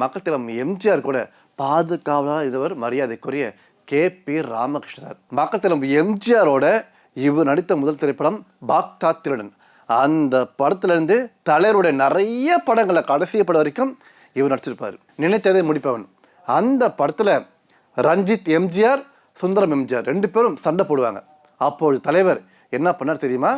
மக்கள் திலம் எம்ஜிஆர் கூட பாதுகாவலர் இதுவர் மரியாதைக்குரிய கே பி ராமகிருஷ்ணர். மக்கள் திலம் எம்ஜிஆரோட இவர் நடித்த முதல் திரைப்படம் பாக்தா திருடன் அந்த படத்துலேருந்து தலைவருடைய நிறைய படங்களை கடைசி படம் வரைக்கும் இவர் நடிச்சிருப்பார். நினைத்ததை முடிப்பவன். அந்த படத்தில் ரஞ்சித் எம்ஜிஆர் சுந்தரம் எம்ஜிஆர் ரெண்டு பேரும் சண்டை போடுவாங்க. அப்போது தலைவர் என்ன பண்ணார் தெரியுமா?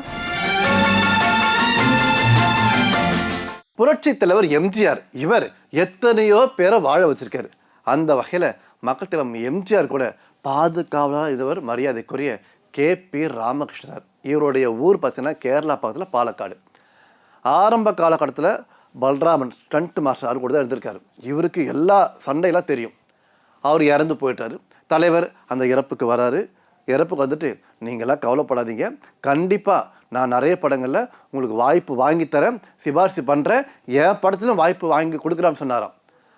புரட்சி தலைவர் எம்ஜிஆர் இவர் எத்தனையோ பேரை வாழ வச்சிருக்காரு. அந்த வகையில் மக்கள் தலைவர் எம்ஜிஆர் கூட பாதுகாவலர் இதுவர் மரியாதைக்குரிய கே பி ராமகிருஷ்ணர் இவருடைய ஊர் பார்த்தீங்கன்னா கேரளா பக்கத்தில் பாலக்காடு. ஆரம்ப காலகட்டத்தில் பல்ராமன் ஸ்டண்ட் மாஸ்டர் அவர் கூட தான் இருந்திருக்காரு. இவருக்கு எல்லா சண்டையெல்லாம் தெரியும். அவர் இறந்து போயிட்டாரு. தலைவர் அந்த இறப்புக்கு வராரு. இறப்புக்கு வந்துட்டு நீங்களாம் கவலைப்படாதீங்க. கண்டிப்பாக நான் நிறைய படங்களில் உங்களுக்கு வாய்ப்பு வாங்கி தரேன் சிபாரிசு பண்ணுறேன் என் படத்திலும் வாய்ப்பு வாங்கி கொடுக்குறான்னு சொன்னாராம்.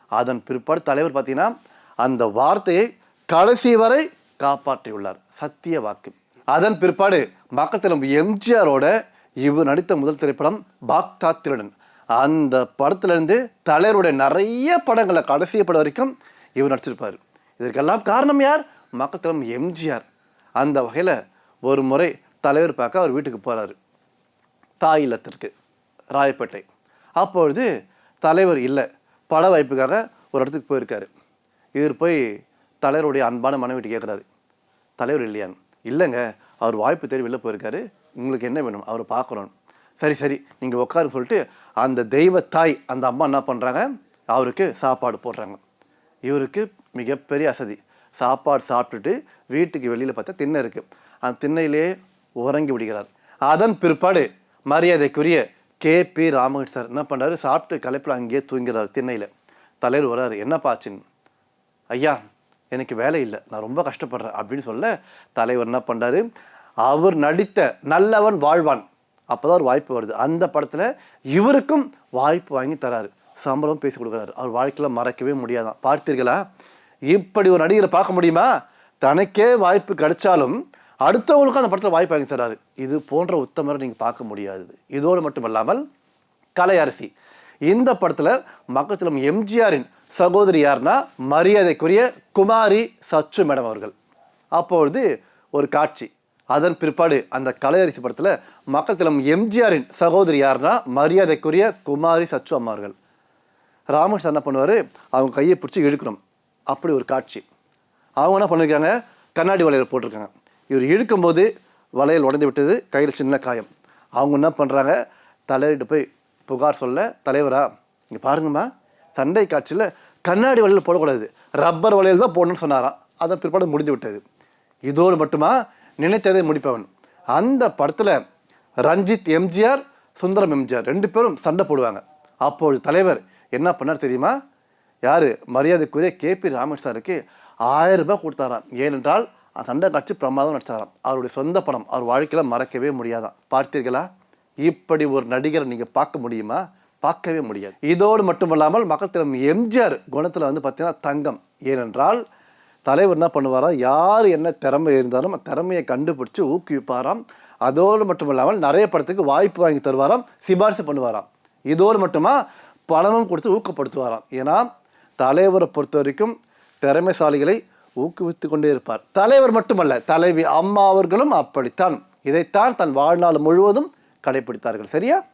அதன் பிற்பாடு தலைவர் பார்த்தீங்கன்னா அந்த வார்த்தையை கடைசி வரை காப்பாற்றியுள்ளார். சத்திய வாக்கு. அதன் பிற்பாடு மக்கத்திலும் எம்ஜிஆரோட இவர் நடித்த முதல் திரைப்படம் பாக்தா திருடன். அந்த படத்துலேருந்து தலைவருடைய நிறைய படங்களை கடைசி படம் வரைக்கும் இவர் நடிச்சிருப்பார். இதற்கெல்லாம் காரணம் யார்? மக்கத்திலும் எம்ஜிஆர். அந்த வகையில் ஒரு முறை தலைவர் பார்க்க அவர் வீட்டுக்கு போகிறாரு தாய் இல்லத்திற்கு ராயப்பேட்டை. அப்பொழுது தலைவர் இல்லை பட வாய்ப்புக்காக ஒரு இடத்துக்கு போயிருக்காரு. இவர் போய் தலைவருடைய அன்பான மனைவிட்டு கேட்குறாரு தலைவர் இல்லையான்னு இல்லைங்க அவர் வாய்ப்பு தேடி வெளில போயிருக்காரு. உங்களுக்கு என்ன வேணும்? அவரை பார்க்குறோம் சரி சரி நீங்கள் உட்காரு சொல்லிட்டு அந்த தெய்வ தாய் அந்த அம்மா என்ன பண்ணுறாங்க அவருக்கு சாப்பாடு போடுறாங்க. இவருக்கு மிகப்பெரிய அசதி. சாப்பாடு சாப்பிட்டுட்டு வீட்டுக்கு வெளியில் பார்த்தா திண்ணை இருக்குது அந்த திண்ணையிலே உறங்கி விடுகிறார். அதன் பிற்பாடு மரியாதைக்குரிய கே. பி. ராமகிருஷ்ணர் என்ன பண்ணுறாரு சாப்பிட்டு கலைப்பில் அங்கேயே தூங்கிறார் திண்ணையில். தலைவர் வர்றாரு. என்ன பாச்சுன்னு ஐயா எனக்கு வேலை இல்லை. நான் ரொம்ப கஷ்டப்படுறேன். அப்படின்னு சொல்ல தலைவர் என்ன பண்ணுறாரு அவர் நடித்த நல்லவன் வாழ்வான். அப்போதான் ஒரு வாய்ப்பு வருது. அந்த படத்தில் இவருக்கும் வாய்ப்பு வாங்கி தராரு. சம்பளம் பேசி கொடுக்குறாரு. அவர் வாழ்க்கையில் மறக்கவே முடியாதான். பார்த்தீர்களா? இப்படி ஒரு நடிகரை பார்க்க முடியுமா? தனக்கே வாய்ப்பு கிடைச்சாலும் அடுத்தவங்களுக்கும் அந்த படத்தில் வாய்ப்பு வாங்கி தராரு. இது போன்ற உத்தமரை நீங்கள் பார்க்க முடியாது. இதோடு மட்டுமல்லாமல் கலையரசி இந்த படத்தில் மக்கத்திலும் எம்ஜிஆரின் சகோதரி யார்னா மரியாதைக்குரிய குமாரி சச்சு மேடம் அவர்கள். அப்பொழுது ஒரு காட்சி. அதன் பிற்பாடு அந்த கலையரசி படத்தில் மக்கத்திலும் எம்ஜிஆரின் சகோதரி யார்னா மரியாதைக்குரிய குமாரி சச்சு அம்மா அவர்கள். ராமகிருஷ்ணன் என்ன பண்ணுவார்? அவங்க கையை பிடிச்சி இழுக்கணும். அப்படி ஒரு காட்சி. அவங்க என்ன பண்ணியிருக்காங்க கண்ணாடி வலையில் போட்டிருக்காங்க. இவர் இழுக்கும்போது வளையல் உடைந்து விட்டது கையில் சின்ன காயம். அவங்க என்ன பண்ணுறாங்க தலையிட்டு போய் புகார் சொல்ல தலைவரா இங்கே பாருங்கம்மா. சண்டை காட்சியில் கண்ணாடி வளையல் போடக்கூடாது. ரப்பர் வளையல் தான் போடணும்னு சொன்னாராம். அதன் பிற்பாடு முடிந்து விட்டது. இதோடு மட்டுமா நினைத்ததை முடிப்பவன். அந்த படத்தில் ரஞ்சித் எம்ஜிஆர் சுந்தரம் எம்ஜிஆர் ரெண்டு பேரும் சண்டை போடுவாங்க. அப்போது தலைவர் என்ன பண்ணார் தெரியுமா? யார்? மரியாதைக்குரிய கே பி ராமகிருஷ்ணருக்கு ஆயிரம் ரூபாய் கொடுத்தாராம். ஏனென்றால் சண்டை காட்சி பிரமாதம் நடிச்சாராம். அவருடைய சொந்த படம் அவர் வாழ்க்கையில் மறக்கவே முடியாதான் பார்த்தீர்களா? இப்படி ஒரு நடிகரை நீங்கள் பார்க்க முடியுமா? பார்க்கவே முடியாது. இதோடு மட்டுமல்லாமல் மக்கள் தினம் எம்ஜிஆர் குணத்தில் வந்து பார்த்தீங்கன்னா தங்கம். ஏனென்றால் தலைவர் என்ன பண்ணுவாராம் யார் என்ன திறமை இருந்தாலும் திறமையை கண்டுபிடிச்சி ஊக்குவிப்பாராம். அதோடு மட்டும் இல்லாமல் நிறைய படத்துக்கு வாய்ப்பு வாங்கி தருவாராம் சிபாரிசு பண்ணுவாராம். இதோடு மட்டுமா பணமும் கொடுத்து ஊக்கப்படுத்துவாராம். ஏன்னா தலைவரை பொறுத்த வரைக்கும் திறமைசாலிகளை ஊக்குவித்து கொண்டே இருப்பார். தலைவர் மட்டுமல்ல தலைவி அம்மா அவர்களும் அப்படித்தான். இதைத்தான் தன் வாழ்நாள் முழுவதும் கடைபிடித்தார்கள் சரியா?